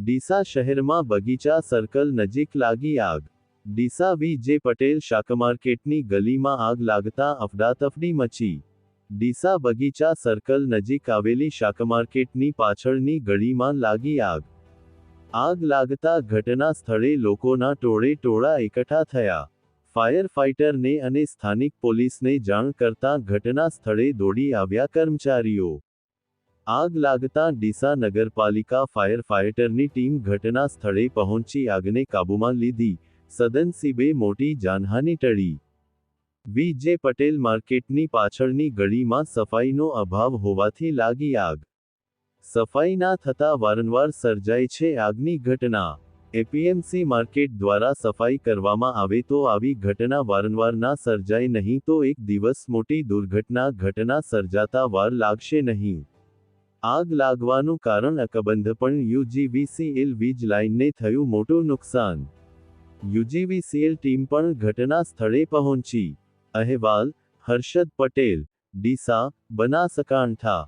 ડીસા શહેરમાં બગીચા સર્કલ નજીક લાગી આગ. ડીસા વી જે પટેલ શાકમાર્કેટની ગલીમાં આગ લાગતા અફડાતફડી મચી. ડીસા બગીચા સર્કલ નજીક આવેલી શાકમાર્કેટની પાછળની ગળીમાં લાગી આગ. આગ લાગતા ઘટના સ્થળે લોકોના ટોળે ટોળા એકઠા થયા. ફાયર ફાઇટરને અને સ્થાનિક પોલીસને જાણ કરતા ઘટના સ્થળે દોડી આવ્યા કર્મચારીઓ. આગ લાગતા ડીસા નગરપાલિકા ફાયર ફાઇટરની ટીમ ઘટના સ્થળે પહોંચી આગને કાબૂમાં લીધી. સદનસીબે મોટી જાનહાની ટળી. વીજે પટેલ માર્કેટની પાછળની ગળીમાં સફાઈનો અભાવ હોવાથી લાગી આગ. સફાઈ ના થતા વારંવાર સર્જાય છે આગની ઘટના. એપીએમસી માર્કેટ દ્વારા સફાઈ કરવામાં આવે તો આવી ઘટના વારંવાર ના સર્જાય નહીં તો એક દિવસ મોટી દુર્ઘટના ઘટના સર્જાતા વાર લાગશે નહીં. આગ લાગવાનું કારણ અકબંધ, પણ યુજીવીસીએલ વીજ લાઇનને થયું મોટું નુકસાન. યુજીવીસીએલ ટીમ પણ ઘટના સ્થળે પહોંચી. અહેવાલ, હર્ષદ પટેલ, ડીસા, બનાસકાંઠા.